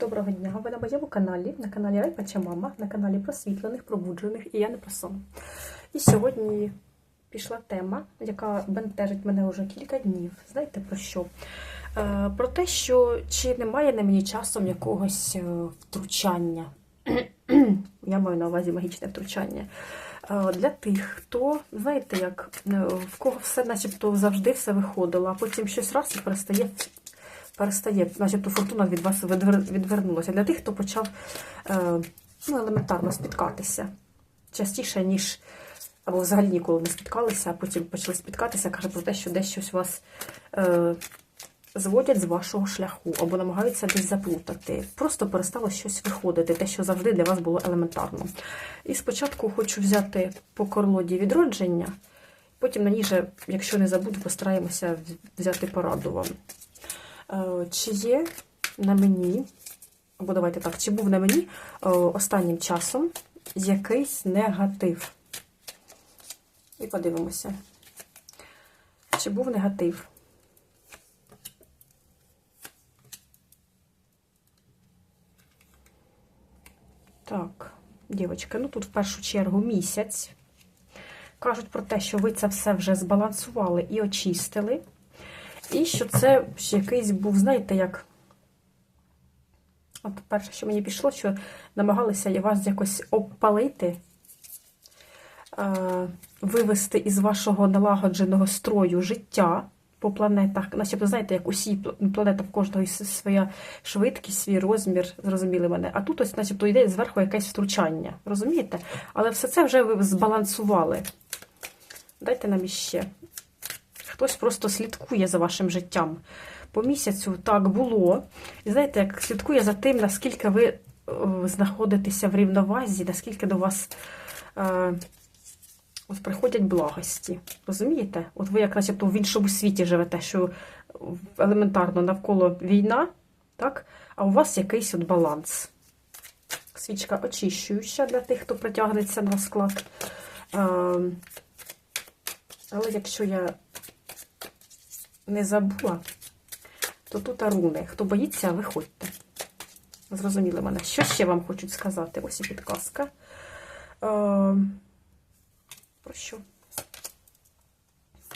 Доброго дня! Ви на моєму каналі, на каналі Райпача Мама, на каналі просвітлених, пробуджених і я не про сон. І сьогодні пішла тема, яка бентежить мене вже кілька днів. Знаєте про що? Е, про те, що чи немає на мені часом якогось е, втручання. Я маю на увазі магічне втручання. Е, Для тих, хто, знаєте, як в кого все начебто завжди все виходило, а потім щось раз і перестає перестає, начебто фортуна від вас відвернулася. Для тих, хто почав е, ну, елементарно спіткатися частіше, ніж або взагалі ніколи не спіткалися, а потім почали спіткатися, каже про те, що десь щось вас е, зводять з вашого шляху або намагаються десь заплутати. Просто перестало щось виходити, те, що завжди для вас було елементарно. І спочатку хочу взяти по корлоді відродження, потім на ній якщо не забуду, постараємося взяти пораду вам. Е, Чи є на мені, або давайте так, чи був на мені е, останнім часом якийсь негатив? І подивимося. Чи був негатив? Так, дівчатка, ну тут в першу чергу місяць. Кажуть про те, що ви це все вже збалансували і очистили. І що це ж якийсь був, знаєте, як. От перше, що мені пішло, що намагалися вас якось обпалити, е, вивести із вашого налагодженого строю життя по планетах. Начебто, знаєте, як усі пл- планета в кожного своя швидкість, свій розмір, зрозуміли мене. А тут ось, начебто, йде зверху якесь втручання. Розумієте? Але все це вже ви збалансували. Дайте нам іще. Хтось просто слідкує за вашим життям. По місяцю так було. І знаєте, як слідкує за тим, наскільки ви е, знаходитеся в рівновазі, наскільки до вас е, от приходять благості. Розумієте? От ви як начебто в іншому світі живете, що елементарно навколо війна, так? а у вас якийсь от баланс. Свічка очищуюча для тих, хто притягнеться на склад. Е, але якщо я не забула, то тут руни. Хто боїться, виходьте. Зрозуміли мене. Що ще вам хочуть сказати? Ось і підказка. Е, про що?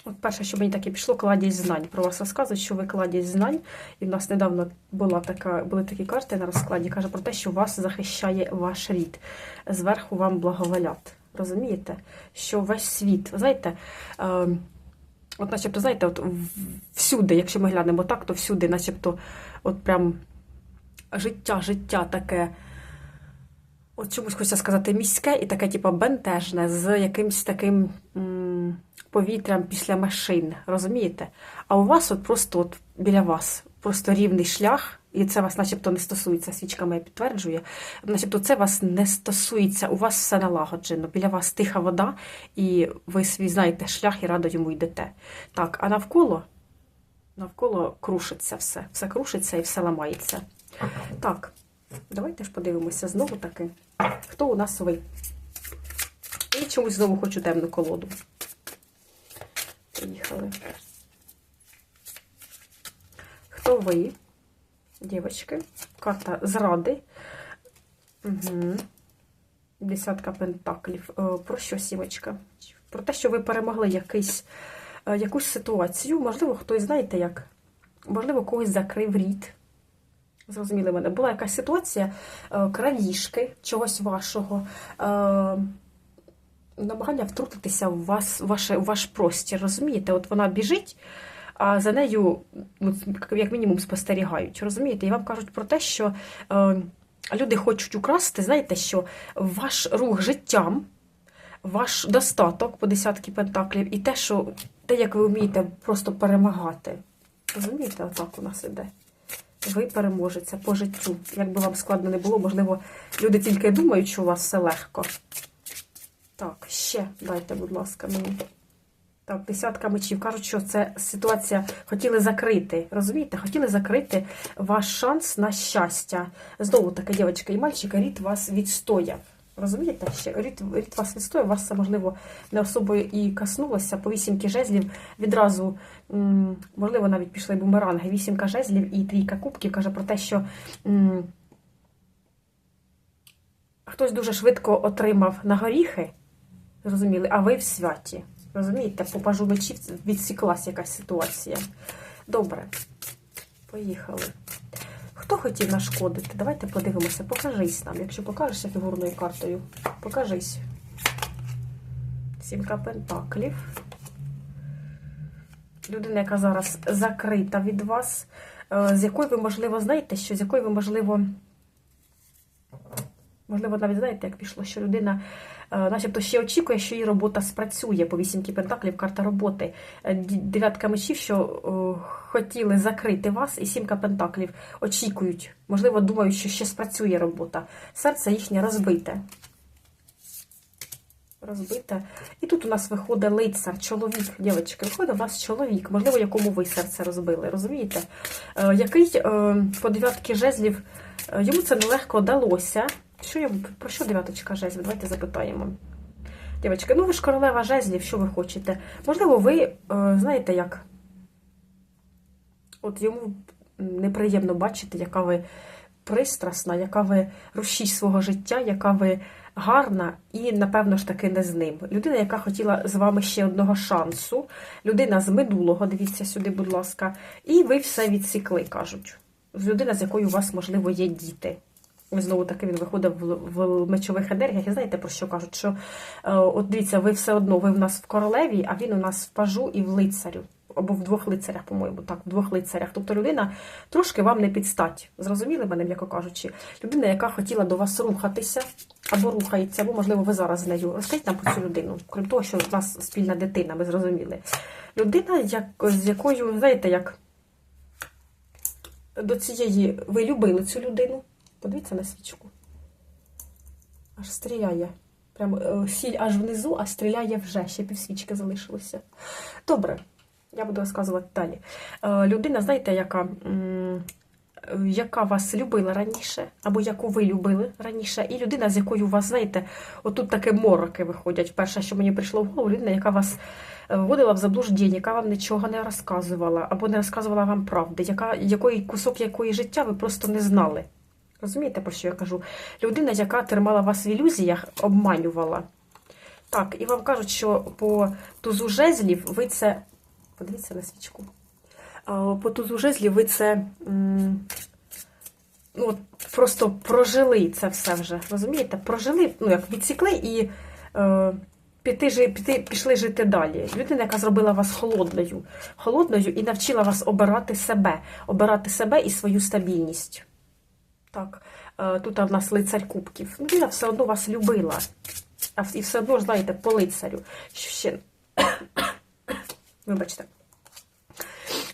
От перше, що мені таке пішло, кладість знань. Про вас розказують, що ви кладість знань. І в нас недавно була така, були такі карти на розкладі. Каже про те, що вас захищає ваш рід. Зверху вам благоволять. Розумієте? Що весь світ, знаєте, е, От, начебто, знаєте, от всюди, якщо ми глянемо так, то всюди, начебто, от прям життя, життя таке, от чомусь хочеться сказати, міське і таке, типу, бентежне, з якимось таким м, повітрям після машин, розумієте? А у вас от просто от біля вас просто рівний шлях, і це вас начебто не стосується, свічка моя підтверджує, начебто це вас не стосується, у вас все налагоджено, біля вас тиха вода, і ви свій знаєте шлях і радо йому йдете. Так, а навколо, навколо крушиться все, все крушиться і все ламається. Так, давайте ж подивимося знову таки, хто у нас ви. І чомусь знову хочу темну колоду. Поїхали. Хто ви? Дівочки. Карта зради. Угу. Десятка пентаклів. Е, Про що, сімочка? Про те, що ви перемогли якийсь, е, якусь ситуацію. Можливо, хтось, знаєте, як? Можливо, когось закрив рід. Зрозуміли мене. Була якась ситуація е, крадіжки чогось вашого. Намагання втрутитися в вас, в ваше, в ваш простір. Розумієте? От вона біжить, а за нею, ну, як мінімум, спостерігають. Розумієте? І вам кажуть про те, що е, люди хочуть украсти, знаєте, що ваш рух життям, ваш достаток по десятки пентаклів, і те, що те, як ви вмієте просто перемагати. Розумієте, отак у нас іде. Ви переможете по життю. Як би вам складно не було, можливо, люди тільки думають, що у вас все легко. Так, ще дайте, будь ласка, мені. Десятка мечів. Кажуть, що це ситуація хотіли закрити. Розумієте? Хотіли закрити ваш шанс на щастя. Знову таки, дівчинка і мальчика, рід вас відстояв. Розумієте? Ще рід, рід вас відстояв, вас це, можливо, не особою і коснулося. По вісімки жезлів відразу, можливо, навіть пішли бумеранги. Вісімка жезлів і трійка кубків каже про те, що. хтось дуже швидко отримав на горіхи, зрозуміли, а ви в святі. Розумієте, по пажу мечів відсіклась якась ситуація. Добре, поїхали. Хто хотів нашкодити? Давайте подивимося. Покажись нам. Якщо покажешся фігурною картою, покажись. Сімка пентаклів. Людина, яка зараз закрита від вас, е, з якою ви, можливо, знаєте, що з якою ви, можливо, можливо, навіть знаєте, як пішло, що людина, начебто, ще очікує, що її робота спрацює по вісімки пентаклів, карта роботи. Е, Дев'ятка мечів, що е, хотіли закрити вас, і сімка пентаклів очікують, можливо, думають, що ще спрацює робота. Серце їхнє розбите. Розбите. І тут у нас виходить лицар, чоловік, дівчатки, виходить у вас чоловік, можливо, якому ви серце розбили, розумієте? Е, який е, по дев'ятки жезлів, е, йому це нелегко далося. Що я, про що дев'яточка жезлів? Давайте запитаємо. Дівчатки, ну ви ж королева жезлів, що ви хочете? Можливо, ви е, знаєте як? От йому неприємно бачити, яка ви пристрасна, яка ви рушій свого життя, яка ви гарна і, напевно ж таки, не з ним. Людина, яка хотіла з вами ще одного шансу, людина з минулого, дивіться сюди, будь ласка, і ви все відсікли, кажуть. Людина, з якою у вас, можливо, є діти. Знову таки він виходить в, мечових енергіях. І знаєте, про що кажуть? Що е, от дивіться, ви все одно, ви в нас в королеві, а він у нас в пажу і в лицарю. Або в двох лицарях, по-моєму, так, в двох лицарях. Тобто людина трошки вам не підстать. Зрозуміли мене, м'яко кажучи? Людина, яка хотіла до вас рухатися, або рухається, або, можливо, ви зараз з нею. Розкажіть нам про цю людину, крім того, що в нас спільна дитина, ми зрозуміли. Людина, як, з якою, знаєте, як до цієї ви любили цю людину. Подивіться на свічку. Аж стріляє. Прям е, сіль аж внизу, а стріляє вже. Ще півсвічки залишилося. Добре, я буду розказувати далі. Е, Людина, знаєте, яка, е, яка вас любила раніше, або яку ви любили раніше, і людина, з якою у вас, знаєте, отут таке мороки виходять. Перше, що мені прийшло в голову, людина, яка вас вводила в заблуждення, яка вам нічого не розказувала, або не розказувала вам правди, яка, якої кусок якої життя ви просто не знали. Розумієте, про що я кажу? Людина, яка тримала вас в ілюзіях, обманювала. Так, і вам кажуть, що по тузу жезлів ви це. Подивіться на свічку. По тузу жезлів ви це ну, просто прожили це все вже. Розумієте? Прожили, ну як відсікли і е, піти, піти, пішли жити далі. Людина, яка зробила вас холодною, холодною і навчила вас обирати себе, обирати себе і свою стабільність. Так, е, тут в нас лицар кубків. Ну, Людина все одно вас любила. І все одно знаєте, по лицарю. Ще. Вибачте.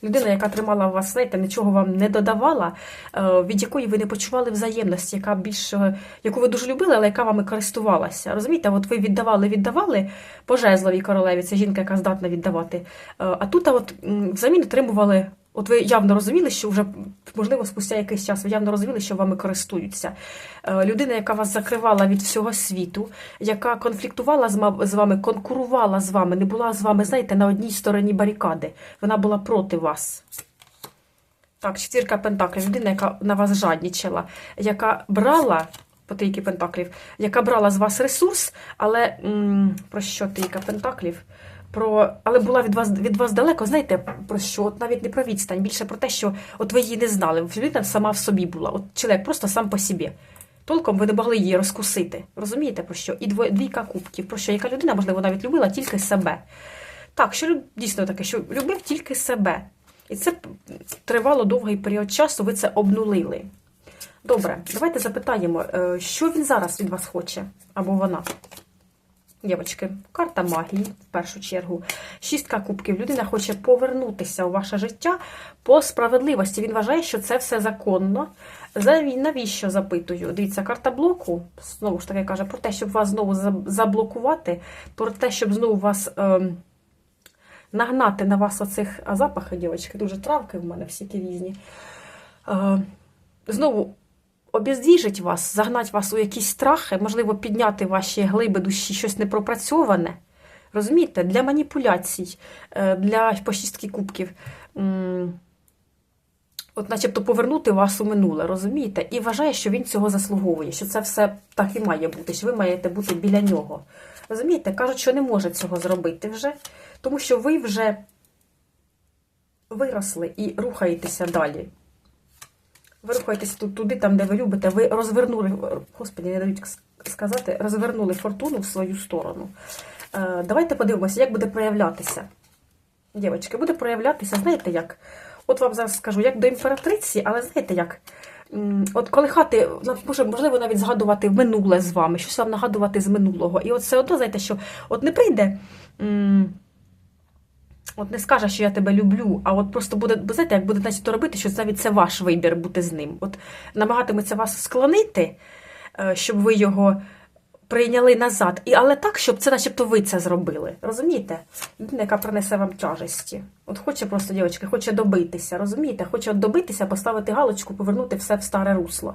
Людина, яка тримала вас, знаєте, нічого вам не додавала, е, від якої ви не почували взаємності, яка більш, е, яку ви дуже любили, але яка вами користувалася. Розумієте, от ви віддавали, віддавали по жезловій королеві, це жінка, яка здатна віддавати. А тут от, взамін отримували. От ви явно розуміли, що вже, можливо, спустя якийсь час ви явно розуміли, що вами користуються. Е, Людина, яка вас закривала від всього світу, яка конфліктувала з вами, конкурувала з вами, не була з вами, знаєте, на одній стороні барикади. Вона була проти вас. Так, четвірка пентаклів. Людина, яка на вас жаднічала, яка брала по пентаклів, яка брала з вас ресурс, але м, про що трійка пентаклів? Про, але була від вас від вас далеко, знаєте, про що? От навіть не про відстань, більше про те, що от ви її не знали. Людина сама в собі була. От чоловік просто сам по собі. Толком ви не могли її розкусити. Розумієте про що? І двійка кубків. Про що яка людина, можливо, навіть любила тільки себе. Так, що дійсно таке, що любив тільки себе. І це тривало довгий період часу, ви це обнулили. Добре, давайте запитаємо, е, що він зараз від вас хоче, або вона. Дівочки, карта магії в першу чергу. Шістка кубків. Людина хоче повернутися у ваше життя по справедливості. Він вважає, що це все законно. Навіщо запитую? Дивіться, карта блоку знову ж таки каже про те, щоб вас знову заблокувати, про те, щоб знову вас ем, нагнати на вас оцих запахи, дівчатки, дуже травки в мене всі ті різні. Е, знову обездвіжить вас, загнать вас у якісь страхи, можливо, підняти ваші глиби душі, щось непропрацьоване. Розумієте, для маніпуляцій, е, для пошістки кубків. От начебто повернути вас у минуле, розумієте? І вважає, що він цього заслуговує, що це все так і має бути, що ви маєте бути біля нього. Розумієте? Кажуть, що не може цього зробити вже, тому що ви вже виросли і рухаєтеся далі. Ви рухаєтеся тут туди, там, де ви любите. Ви розвернули, господі, не дають сказати, розвернули фортуну в свою сторону. Е, давайте подивимося, як буде проявлятися. Дівчатки, буде проявлятися, знаєте як? От вам зараз скажу, як до імператриці, але знаєте як? От коли хати, може, можливо, навіть згадувати минуле з вами, щось вам нагадувати з минулого. І от все одно, знаєте, що от не прийде. От не скаже, що я тебе люблю, а от просто буде, знаєте, як буде значить, то робити, що навіть це ваш вибір бути з ним. От намагатиметься вас склонити, е, щоб ви його прийняли назад. І, але так, щоб це начебто ви це зробили. Розумієте? Людина, яка принесе вам тяжесті. От хоче просто, дівчатки, хоче добитися, розумієте? Хоче от добитися, поставити галочку, повернути все в старе русло.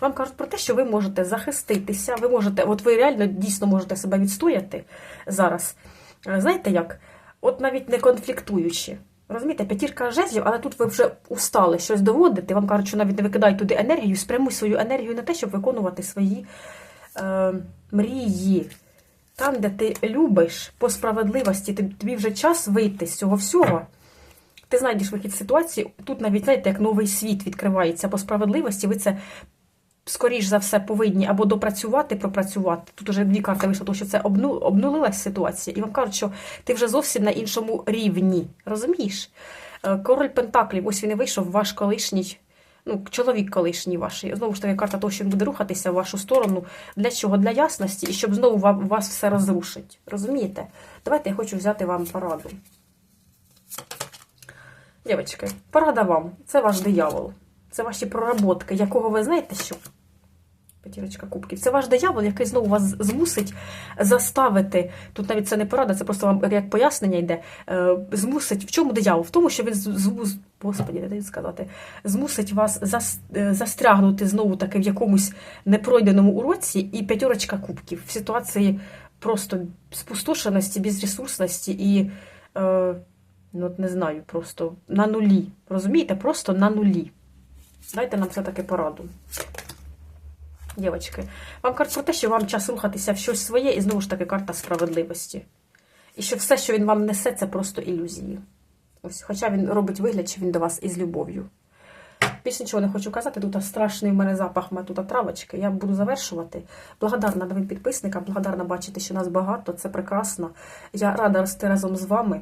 Вам кажуть про те, що ви можете захиститися, ви можете, от ви реально дійсно можете себе відстояти зараз. Е, Знаєте як? От навіть не конфліктуючи. Розумієте, п'ятірка жезлів, але тут ви вже устали щось доводити. Вам кажуть, що навіть не викидай туди енергію, спрямуй свою енергію на те, щоб виконувати свої е, мрії. Там, де ти любиш по справедливості, тобі вже час вийти з цього всього. Ти знайдеш вихід ситуації. Тут навіть, знаєте, як новий світ відкривається по справедливості. Ви це скоріш за все повинні або допрацювати, пропрацювати. Тут уже дві карти вийшло, тому що це обну, обнулилась ситуація, і вам кажуть, що ти вже зовсім на іншому рівні. Розумієш? Е, Король Пентаклів, ось він і вийшов, ваш колишній. Ну, чоловік колишній ваш. Знову ж таки, карта того, що він буде рухатися в вашу сторону. Для чого? Для ясності, і щоб знову вам, вас все розрушить. Розумієте? Давайте я хочу взяти вам пораду. Дівчатки, порада вам. Це ваш диявол. Це ваші проработки, якого ви знаєте, що? П'ятірочка кубків. Це ваш диявол, який знову вас змусить заставити. Тут навіть це не порада, це просто вам як пояснення йде. е, Змусить. В чому диявол? В тому, що він змус... Господі, не даю сказати, змусить вас зас... е, застрягнути знову таки в якомусь непройденому уроці і п'ятірочка кубків в ситуації просто спустошеності, безресурсності і. Е... Ну, от не знаю, просто на нулі. Розумієте? Просто на нулі. Дайте нам все-таки пораду. Дівчатки, вам кажуть про те, що вам час рухатися в щось своє, і знову ж таки карта справедливості. І що все, що він вам несе, це просто ілюзії. Ось, хоча він робить вигляд, що він до вас із любов'ю. Більше нічого не хочу казати. Тут страшний в мене запах, мене тут травочки. Я буду завершувати. Благодарна новим підписникам, благодарна бачити, що нас багато. Це прекрасно. Я рада рости разом з вами.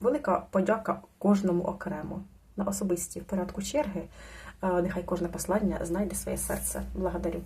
Велика подяка кожному окремо. На особисті в порядку черги. Е, Нехай кожне послання знайде своє серце. Благодарю.